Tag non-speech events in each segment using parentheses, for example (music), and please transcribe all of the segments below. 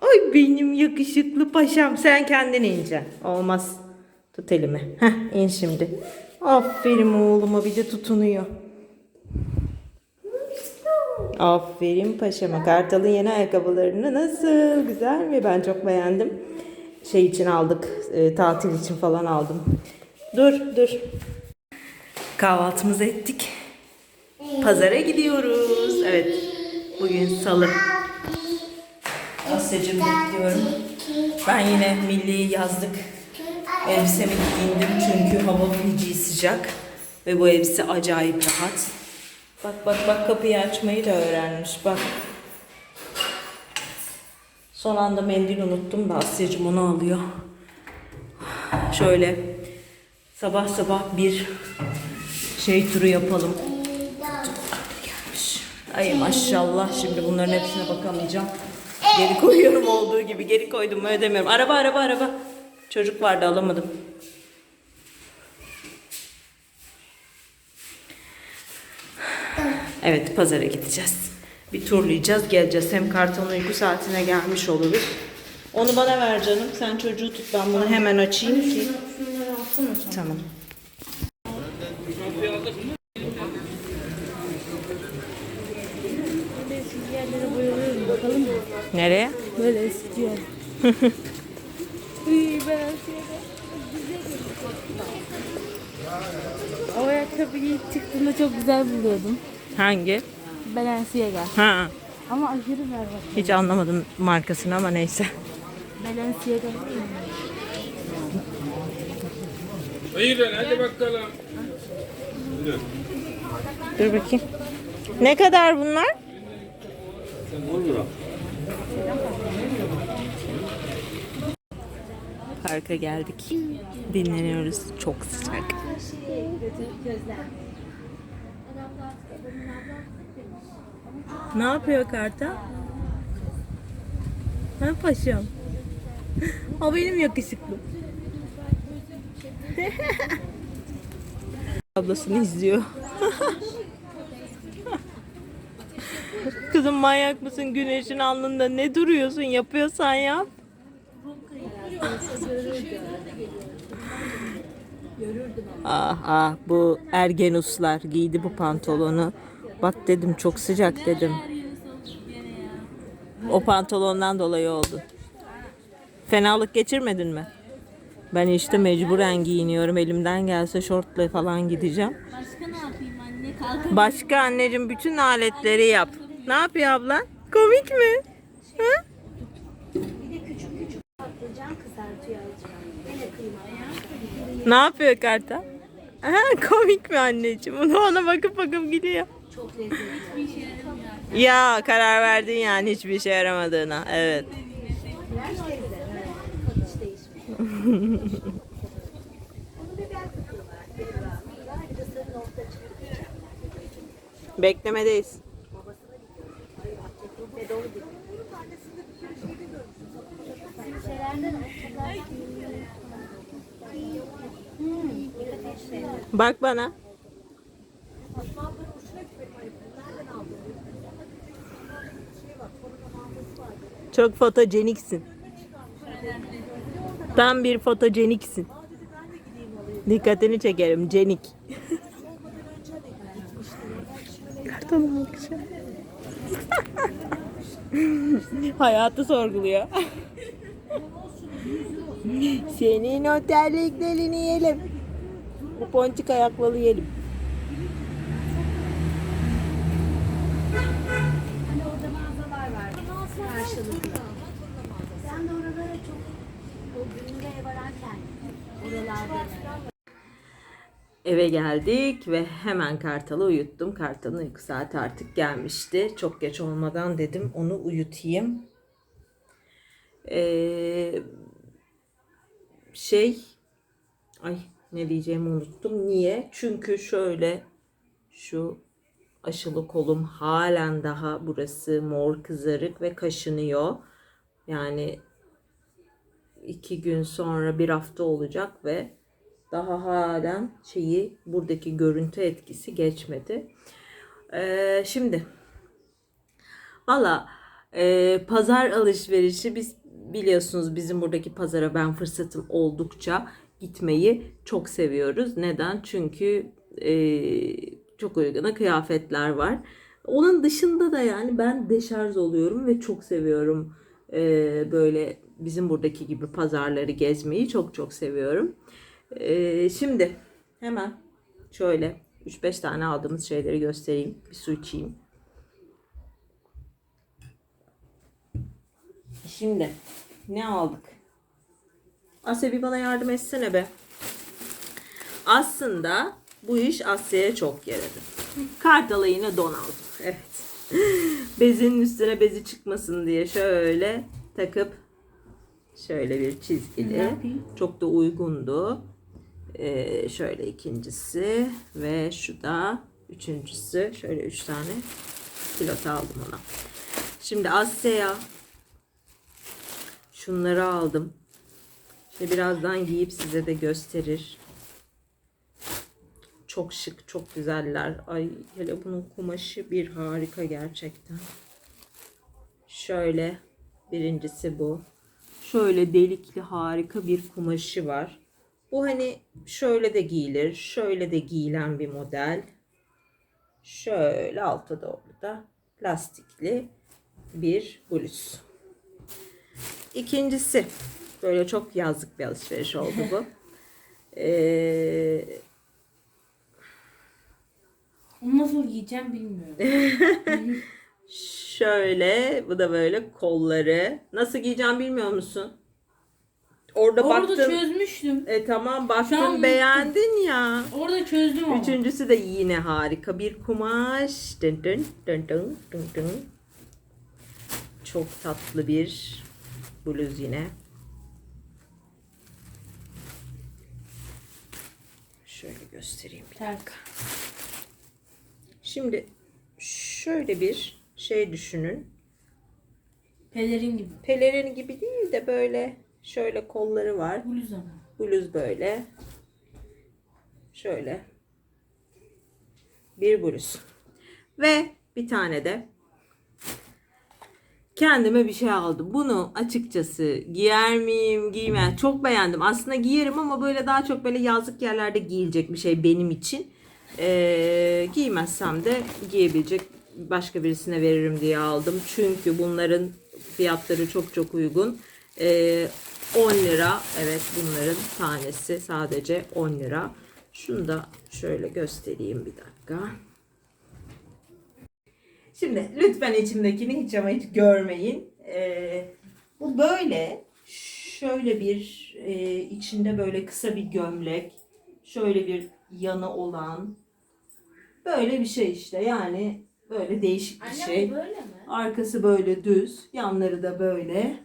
Ay benim yakışıklı paşam. Sen kendin ineceksin. Olmaz. Tut elimi. Heh in şimdi. Aferin oğluma bir de tutunuyor. Aferin paşama. Kartal'ın yeni ayakkabılarını nasıl? Güzel mi? Ben çok beğendim. Şey için aldık. e, tatil için falan aldım. Dur dur. Kahvaltımızı ettik. Pazara gidiyoruz. Evet. Bugün salı. Asya'cığım bekliyorum. Ben yine milli yazlık elbisemi giyindim çünkü hava feci sıcak ve bu elbise acayip rahat. Bak bak bak kapıyı açmayı da öğrenmiş bak. Son anda mendil unuttum da Asya'cığım onu alıyor. Şöyle sabah sabah bir şey turu yapalım. Ay maşallah şimdi bunların hepsine bakamayacağım. Geri koyuyorum olduğu gibi. Geri koydum mu ödemiyorum. Araba araba araba. Çocuk vardı alamadım. Evet pazara gideceğiz. Bir turlayacağız geleceğiz. Hem kartalın uyku saatine gelmiş oluruz. Onu bana ver canım. Sen çocuğu tut ben bunu hemen açayım ki. Tamam. Yerlere boyalıyorum bakalım mı? Nereye? Böyle istiyor. (laughs) O ayakkabıyı çıktığında çok güzel buluyordum. Hangi? Balenciaga. Ha. Ama aşırı berbat. Hiç anlamadım markasını ama neyse. Balenciaga. Buyurun hadi bakalım. Dur bakayım. Ne kadar bunlar? 10 lira. Parka geldik. Dinleniyoruz. Çok sıcak. Ne yapıyor karta? Ha (laughs) paşam. O benim yakışıklı. (laughs) Ablasını izliyor. (laughs) Kızım manyak mısın güneşin alnında ne duruyorsun yapıyorsan yap. Ah ah bu ergenuslar giydi bu pantolonu. Bak dedim çok sıcak dedim. O pantolondan dolayı oldu. Fenalık geçirmedin mi? Ben işte mecburen giyiniyorum. Elimden gelse şortla falan gideceğim. Başka ne yapayım anne? Kalkın. Başka anneciğim bütün aletleri yap. Ne yapıyor abla? Komik mi? Ha? Ne yapıyor karta? Aha, komik mi anneciğim? Onu ona bakıp bakıp gidiyor. Çok lezzetli. Ya karar verdin yani hiçbir işe yaramadığına. Evet. (laughs) Beklemedeyiz. Bak bana. Çok fotojeniksin. Tam bir fotojeniksin. Dikkatini çekerim. Cenik. Kartalım bakışa. (laughs) Hayatı sorguluyor. Senin o terliklerini yiyelim. Bu ponçik ayakları yiyelim. Sen de oralara çok o günde vararken oralarda Eve geldik ve hemen Kartal'ı uyuttum. Kartal'ın uyku saati artık gelmişti. Çok geç olmadan dedim onu uyutayım. Ee, şey, ay ne diyeceğimi unuttum. Niye? Çünkü şöyle şu aşılı kolum halen daha burası mor kızarık ve kaşınıyor. Yani iki gün sonra bir hafta olacak ve daha halen şeyi buradaki görüntü etkisi geçmedi. Ee, şimdi valla Ee, pazar alışverişi biz biliyorsunuz bizim buradaki pazara ben fırsatım oldukça gitmeyi çok seviyoruz. Neden? Çünkü e, çok uyguna kıyafetler var. Onun dışında da yani ben deşarj oluyorum ve çok seviyorum e, böyle bizim buradaki gibi pazarları gezmeyi çok çok seviyorum. E, şimdi hemen şöyle 3-5 tane aldığımız şeyleri göstereyim. Bir su içeyim. Şimdi ne aldık? Asya bir bana yardım etsene be. Aslında bu iş Asya'ya çok yaradı. Kartala yine don aldım. Evet. (laughs) Bezinin üstüne bezi çıkmasın diye şöyle takıp şöyle bir çizgili. Çok da uygundu. Ee, şöyle ikincisi ve şu da üçüncüsü. Şöyle üç tane pilot aldım ona. Şimdi Asya'ya şunları aldım. İşte birazdan giyip size de gösterir. Çok şık, çok güzeller. Ay hele bunun kumaşı bir harika gerçekten. Şöyle birincisi bu. Şöyle delikli harika bir kumaşı var. Bu hani şöyle de giyilir, şöyle de giyilen bir model. Şöyle alta doğru da lastikli bir bluz. İkincisi böyle çok yazlık bir alışveriş oldu bu. (laughs) Ee, Onu nasıl giyeceğim bilmiyorum. (laughs) şöyle bu da böyle kolları. Nasıl giyeceğim bilmiyor musun? Orada Orada baktın. çözmüştüm. E tamam an baktın unuttum. beğendin ya. Orada çözdüm ama. Üçüncüsü de yine harika bir kumaş. Dın dın dın dın dın dın. Çok tatlı bir bluz yine. Şöyle göstereyim bir Ters. Şimdi şöyle bir şey düşünün. Pelerin gibi. Pelerin gibi değil de böyle şöyle kolları var. Bluz ama. Bluz böyle. Şöyle. Bir bluz. Ve bir tane de kendime bir şey aldım. Bunu açıkçası giyer miyim, giymem. Çok beğendim. Aslında giyerim ama böyle daha çok böyle yazlık yerlerde giyilecek bir şey benim için. Ee, giymezsem de giyebilecek başka birisine veririm diye aldım. Çünkü bunların fiyatları çok çok uygun. Ee, 10 lira. Evet bunların tanesi sadece 10 lira. Şunu da şöyle göstereyim bir dakika. Şimdi lütfen içimdekini hiç ama hiç görmeyin. Ee, bu böyle şöyle bir e, içinde böyle kısa bir gömlek, şöyle bir yanı olan böyle bir şey işte yani böyle değişik bir şey. böyle mi? Arkası böyle düz, yanları da böyle.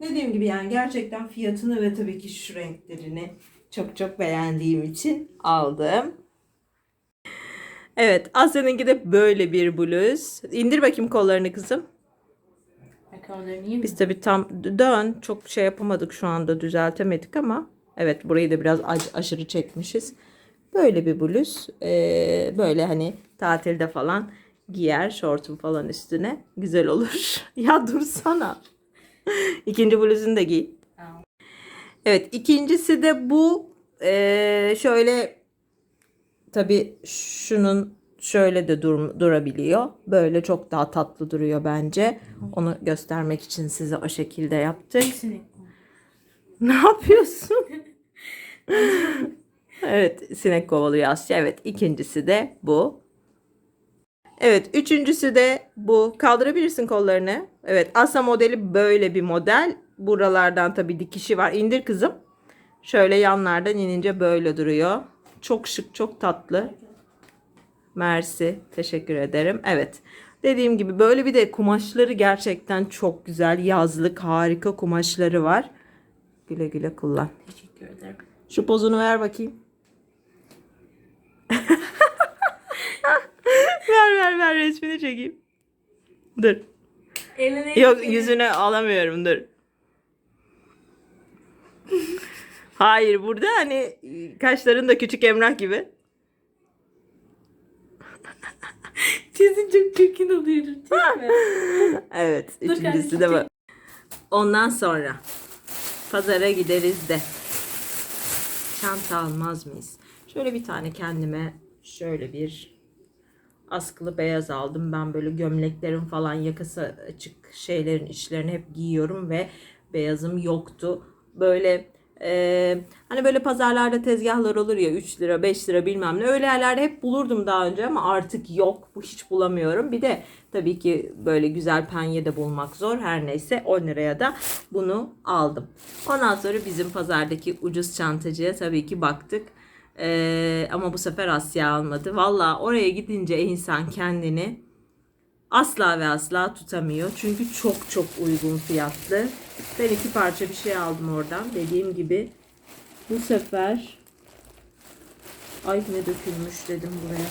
Dediğim gibi yani gerçekten fiyatını ve tabii ki şu renklerini çok çok beğendiğim için aldım. Evet, Asya'nınki de böyle bir bluz. İndir bakayım kollarını kızım. Biz tabii tam dön çok şey yapamadık şu anda düzeltemedik ama evet burayı da biraz aşırı çekmişiz. Böyle bir bluz. Ee, böyle hani tatilde falan giyer şortun falan üstüne güzel olur. (laughs) ya dursana. İkinci bluzunu da giy. Evet ikincisi de bu Ee, şöyle tabii şunun şöyle de dur- durabiliyor. Böyle çok daha tatlı duruyor bence. Onu göstermek için size o şekilde yaptık. Bu. (laughs) Ne yapıyorsun? (laughs) evet, sinek kovalıyor Asya. Evet, ikincisi de bu. Evet, üçüncüsü de bu. Kaldırabilirsin kollarını. Evet, Asya modeli böyle bir model. Buralardan tabii dikişi var. İndir kızım. Şöyle yanlardan inince böyle duruyor. Çok şık, çok tatlı. Mersi. Teşekkür ederim. Evet. Dediğim gibi böyle bir de kumaşları gerçekten çok güzel. Yazlık harika kumaşları var. Güle güle kullan. Teşekkür ederim. Şu pozunu ver bakayım. (laughs) ver ver ver resmini çekeyim. Dur. Eline Yok yüzüne alamıyorum dur. Hayır burada hani kaşların da küçük emrah gibi. (laughs) Kesin çok çirkin. Çekme. (laughs) Evet, Dur üçüncüsü de bu. Ondan sonra pazara gideriz de çanta almaz mıyız? Şöyle bir tane kendime şöyle bir askılı beyaz aldım. Ben böyle gömleklerin falan yakası açık şeylerin içlerini hep giyiyorum ve beyazım yoktu. Böyle e, hani böyle pazarlarda tezgahlar olur ya 3 lira 5 lira bilmem ne öyle yerlerde hep bulurdum daha önce ama artık yok. Bu hiç bulamıyorum. Bir de tabii ki böyle güzel penye de bulmak zor. Her neyse 10 liraya da bunu aldım. Ondan sonra bizim pazardaki ucuz çantacıya tabii ki baktık. Ee, ama bu sefer Asya almadı. Valla oraya gidince insan kendini asla ve asla tutamıyor. Çünkü çok çok uygun fiyatlı. Ben iki parça bir şey aldım oradan. Dediğim gibi bu sefer ay ne dökülmüş dedim buraya.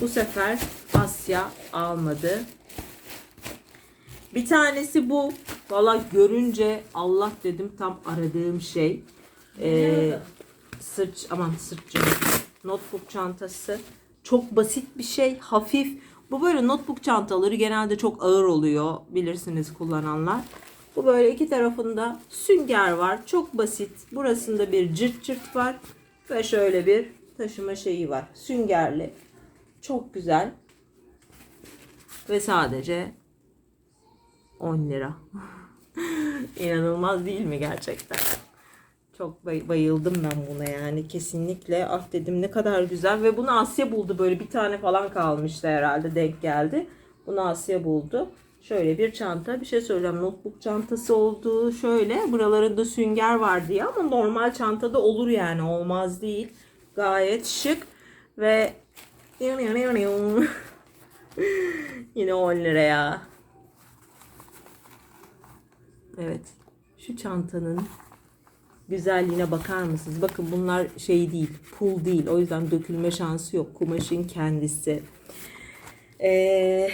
Bu sefer Asya almadı. Bir tanesi bu. Valla görünce Allah dedim tam aradığım şey. Ee, sırt aman sırt canım. Notebook çantası. Çok basit bir şey. Hafif. Bu böyle notebook çantaları genelde çok ağır oluyor. Bilirsiniz kullananlar. Bu böyle iki tarafında sünger var. Çok basit. Burasında bir cırt cırt var. Ve şöyle bir taşıma şeyi var. Süngerli. Çok güzel. Ve sadece 10 lira. (laughs) İnanılmaz değil mi gerçekten? Çok bay- bayıldım ben buna yani kesinlikle. Ah dedim ne kadar güzel ve bunu Asya buldu böyle bir tane falan kalmıştı herhalde denk geldi. Bunu Asya buldu. Şöyle bir çanta bir şey söyleyeceğim notebook çantası olduğu şöyle buralarında sünger var diye ama normal çantada olur yani olmaz değil. Gayet şık ve (laughs) yine 10 liraya. Evet şu çantanın güzelliğine bakar mısınız? Bakın bunlar şey değil, pul değil. O yüzden dökülme şansı yok. Kumaşın kendisi. Ee,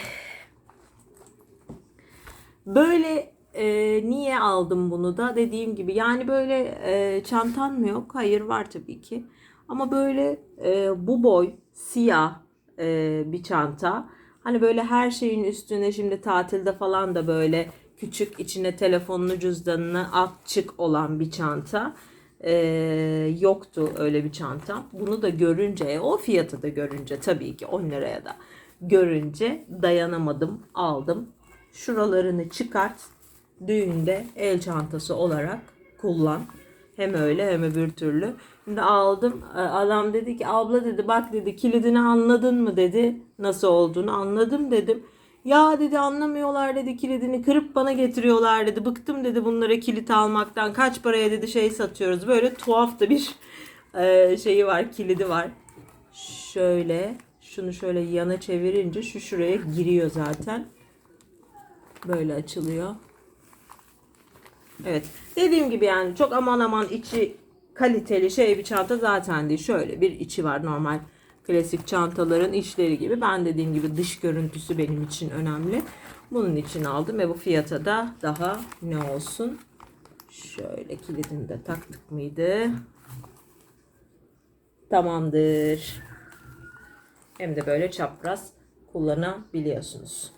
böyle e, niye aldım bunu da? Dediğim gibi yani böyle e, çantan mı yok? Hayır var tabii ki. Ama böyle e, bu boy siyah e, bir çanta. Hani böyle her şeyin üstüne şimdi tatilde falan da böyle küçük içine telefonunu cüzdanını at çık olan bir çanta. Ee, yoktu öyle bir çanta. Bunu da görünce o fiyatı da görünce tabii ki 10 liraya da görünce dayanamadım aldım. Şuralarını çıkart düğünde el çantası olarak kullan. Hem öyle hem öbür türlü. Şimdi aldım. Ee, Adam dedi ki abla dedi bak dedi kilidini anladın mı dedi. Nasıl olduğunu anladım dedim. Ya dedi anlamıyorlar dedi kilidini kırıp bana getiriyorlar dedi. Bıktım dedi bunlara kilit almaktan. Kaç paraya dedi şey satıyoruz. Böyle tuhaf da bir e, şeyi var kilidi var. Şöyle şunu şöyle yana çevirince şu şuraya giriyor zaten. Böyle açılıyor. Evet. Dediğim gibi yani çok aman aman içi kaliteli şey bir çanta zaten değil. Şöyle bir içi var normal klasik çantaların içleri gibi. Ben dediğim gibi dış görüntüsü benim için önemli. Bunun için aldım ve bu fiyata da daha ne olsun. Şöyle kilidini de taktık mıydı? Tamamdır. Hem de böyle çapraz kullanabiliyorsunuz.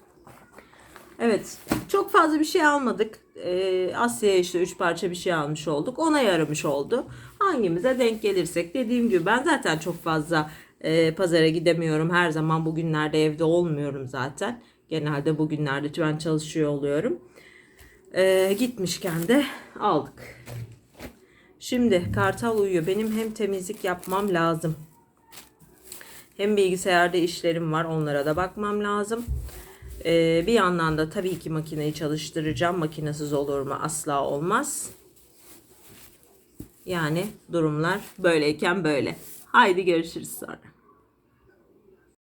Evet. Çok fazla bir şey almadık. Ee, Asya'ya işte 3 parça bir şey almış olduk. Ona yaramış oldu. Hangimize denk gelirsek. Dediğim gibi ben zaten çok fazla e, pazara gidemiyorum. Her zaman bugünlerde evde olmuyorum zaten. Genelde bugünlerde ben çalışıyor oluyorum. Ee, gitmişken de aldık. Şimdi Kartal uyuyor. Benim hem temizlik yapmam lazım. Hem bilgisayarda işlerim var. Onlara da bakmam lazım. Ee, bir yandan da tabii ki makineyi çalıştıracağım. Makinesiz olur mu? Asla olmaz. Yani durumlar böyleyken böyle. Haydi görüşürüz sonra.